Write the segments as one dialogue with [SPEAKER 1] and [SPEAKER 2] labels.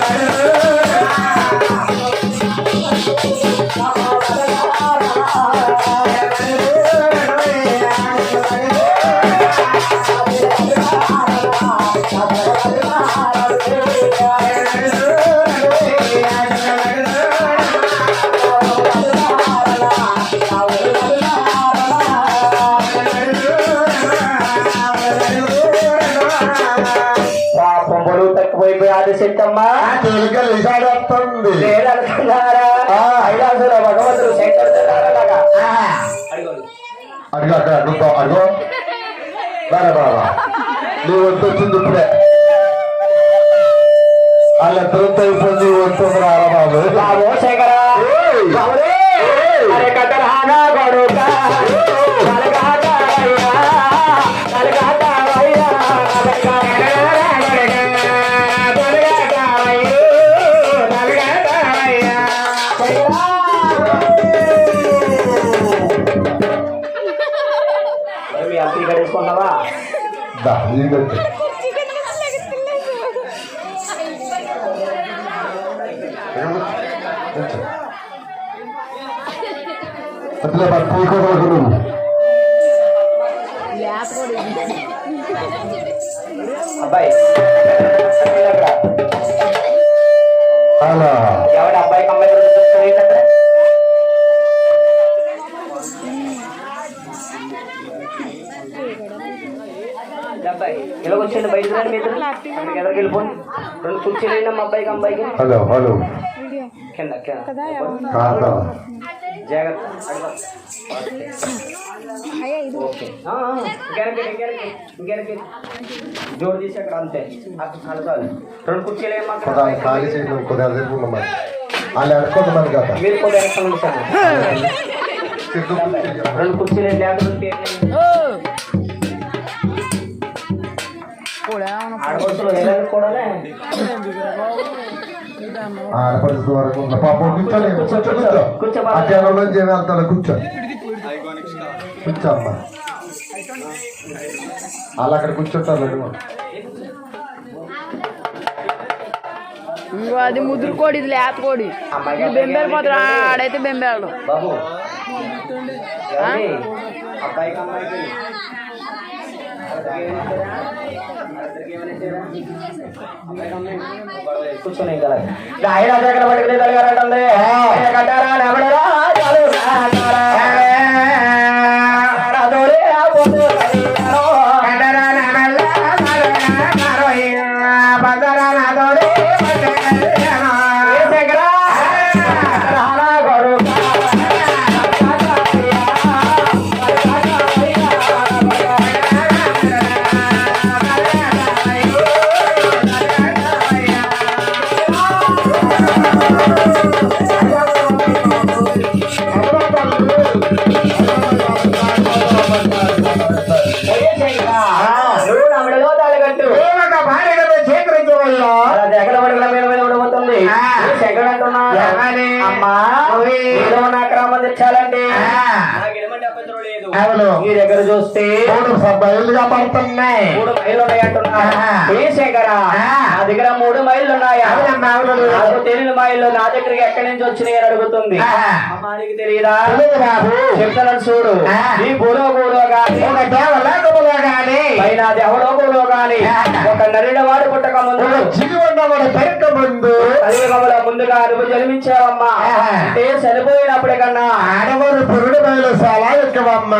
[SPEAKER 1] పాపం బరువు తక్కువైపోయి ఆదిశక్తమ్మా
[SPEAKER 2] తేలిక లిసాడొస్తుంది
[SPEAKER 1] లేదనుకున్నారా
[SPEAKER 2] ఆ.
[SPEAKER 1] ఐలాసుల భగవంతుడు శంకరుడు అలాగా
[SPEAKER 2] అడిగో. అక్కడ అడుగుతా అడుగో రారా బాబా నువ్వు వంతు వచ్చింది ఇప్పుడే. వాళ్ళ తొంత అయిపోయింది రారా బాబు
[SPEAKER 1] బాబో. అరే కట్టరహానా
[SPEAKER 2] దా, ఇది పెట్టు. అట్లే పట్టు తీసుకోకూడదు నువ్వు
[SPEAKER 1] అబ్బాయి అక్కడ.
[SPEAKER 2] అలా
[SPEAKER 1] ఎవరి అబ్బాయి అమ్మాయి గురించి చూస్తుంది ఇలా వచ్చేయండి బయట రండి మీరు అక్కడికి ఎదురుకి వెళ్ళిపోండి రెండు కుర్చీలు వేయండి మా అబ్బాయికి అమ్మాయికి.
[SPEAKER 2] Hello hello.
[SPEAKER 1] కింద కింద.
[SPEAKER 2] కాదా
[SPEAKER 1] జాగ్రత్త. అడుగు. ఓకే. ఆ, ఆ, ఇంకెనక్కి, ఇంకెనక్కి, ఇంకెనక్కి. జోడు తీసి అక్కడ అంతే. అక్కడ కలసాలి రెండు కుర్చీలు ఏమో
[SPEAKER 2] కొద్దిగా ఖాళీ చేయడం కొద్దిగా అదే మరి. వాళ్ళు అనుకుంటున్నాను కదా
[SPEAKER 1] మీరు కూడా వెనక్కి ఉంచాను
[SPEAKER 2] సిగ్గు పుట్టి.
[SPEAKER 1] రెండు కుర్చీలు లేకపోతే
[SPEAKER 2] ఆడపడుతు వరకు ఉన్న పాపం కూర్చోలే కూర్చో కూర్చో
[SPEAKER 1] కూర్చో. బాబు.
[SPEAKER 2] అధ్యాయంలో జీవితాలు కూర్చో కూర్చో. అమ్మా వాళ్ళు అక్కడ కూర్చుంటారు లేడు.
[SPEAKER 3] ఇంకో అది ముదురు కోడి ఇది లేత కోడి ఇది బెంబేలు పోతాడు ఆడైతే బెంబేలు
[SPEAKER 1] కూర్చొని ఆయన దగ్గర పట్టుకుని తలగారంటుంది కట్టారా నవడరా ఏదో నాకు క్రమం తెచ్చాలండి.
[SPEAKER 2] అవును.
[SPEAKER 1] నీ దగ్గర చూస్తే
[SPEAKER 2] మూడు బయలుగా పడుతున్నాయి
[SPEAKER 1] మూడు మైళ్ళు ఉన్నాయి అంటున్నా
[SPEAKER 2] ఆహా.
[SPEAKER 1] ఏ శంకర
[SPEAKER 2] ఆ.
[SPEAKER 1] నా దగ్గర మూడు మైళ్ళు ఉన్నాయా. నాకు తెలియని మైళ్ళు నా దగ్గరికి ఎక్కడి నుంచి వచ్చినాయి అని అడుగుతుంది
[SPEAKER 2] ఆహా.
[SPEAKER 1] అమ్మా నీకు తెలియదా. చెప్తాను చూడు. నీ భూలో భూలో గాని
[SPEAKER 2] ఒక దేవలా గుబలా గాని
[SPEAKER 1] పైన దేవుడో భూలో గాని. ఒక నరిన వాడు పుట్టక ముందు
[SPEAKER 2] ముందు
[SPEAKER 1] కలియుగముల ముందుగా నువ్వు జన్మించావమ్మా. అంటే చనిపోయినప్పుడే కన్నా
[SPEAKER 2] ఆడవారు పురుడు బయలు చాలా ఎక్కువమ్మా
[SPEAKER 1] ఈ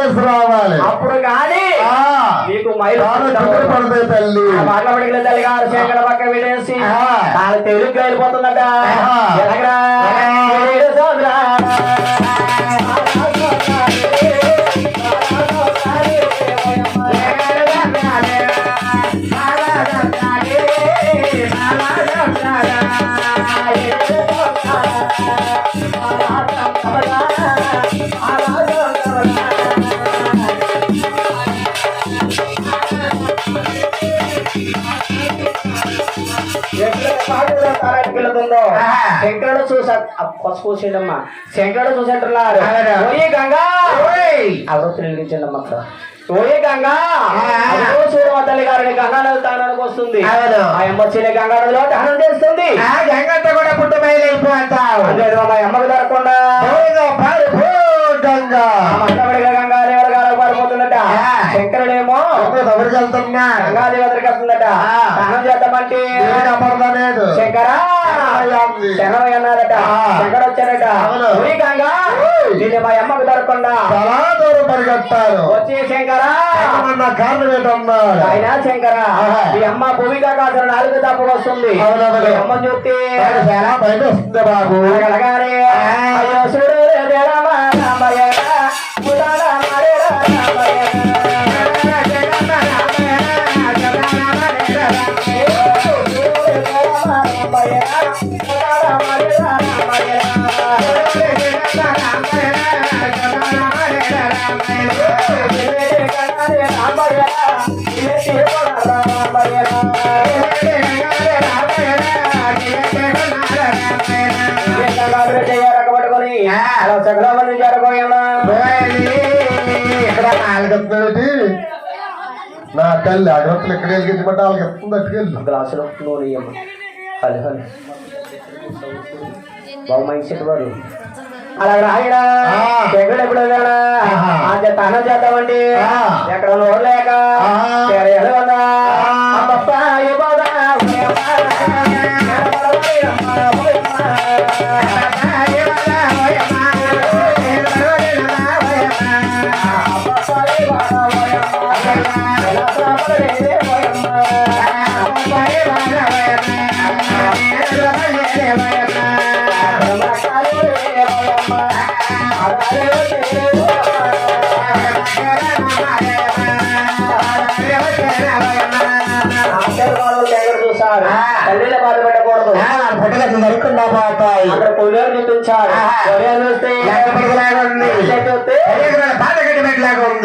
[SPEAKER 1] చేసి
[SPEAKER 2] రావాలి.
[SPEAKER 1] అప్పుడు కానీ
[SPEAKER 2] తాను చుట్టూ పడతాయి తల్లి.
[SPEAKER 1] మాట్లాడిన తల్లి గారు శేఖర పక్క విడేసి తెలుగు వెళ్ళిపోతుందట. ఎలాగరా?
[SPEAKER 2] ఆహా.
[SPEAKER 1] శంకరుడు చూసా పసుపు చూసిండమ్మా శంకరుడు చూసింటున్నారు. ఓయే గంగా! ఎవరో తిరిగించండమ్మా అక్కడ ఓయే గంగా
[SPEAKER 2] ఆ.
[SPEAKER 1] అదిగో చూడు మా తల్లి గారిని గంగా నది తానానికి వస్తుంది. ఆ అమ్మ వచ్చి గంగా నదిలో దహనం చేస్తుంది
[SPEAKER 2] గంగంత కూడా పుట్టు బయలైపోతావు
[SPEAKER 1] అదే మా అమ్మకు దొరకకుండా
[SPEAKER 2] గంగ
[SPEAKER 1] గంగా పారిపోతుందట. శంకరుడేమో
[SPEAKER 2] ఎవరికి వెళ్తున్నా.
[SPEAKER 1] గంగా దేవతకి వస్తుందట.
[SPEAKER 2] ఆ.
[SPEAKER 1] స్నానం చేద్దామంటే
[SPEAKER 2] లేదు
[SPEAKER 1] శంకరా అన్నారట. వచ్చారట. గంగా
[SPEAKER 2] ఓయ్.
[SPEAKER 1] నేను మా అమ్మకు దొరకకుండా.
[SPEAKER 2] చాలా దూరం పరిగెత్తాను
[SPEAKER 1] వచ్చి శంకరా.
[SPEAKER 2] అన్న కారణం ఏంటన్నాడు
[SPEAKER 1] ఆయన శంకర
[SPEAKER 2] ఆహా.
[SPEAKER 1] మీ అమ్మ భూమిక కాసిన నాలుగు తప్పు వస్తుంది. అమ్మ చూస్తే
[SPEAKER 2] చాలా భయం వస్తుంది బాబు.
[SPEAKER 1] అయ్యో
[SPEAKER 2] నా తల్లి అగరత్తులు ఎక్కడ వెలిగించమంటే వాళ్ళకి ఎత్తుంది అట్టుకెళ్ళి
[SPEAKER 1] గ్లాసులో. Hello hello. బాగు వాడు. అలా రాయడా. ఎక్కడ ఎప్పుడు వెళ్ళాడా చేద్దామండి. ఎక్కడ లేక? సాపడేదే, ఓయమ్మ. తల్లిని బాధపెట్టకూడదు
[SPEAKER 2] జరుగుతుందా పోతాయి
[SPEAKER 1] అక్కడ పొయ్యేరు చూపించాడు
[SPEAKER 2] ఆహా.
[SPEAKER 1] పొయ్యేరు చూస్తే
[SPEAKER 2] లెక్క పడకలాగా ఉంది.
[SPEAKER 1] చూస్తే
[SPEAKER 2] బాధ కట్టి పెట్టలాగా ఉంది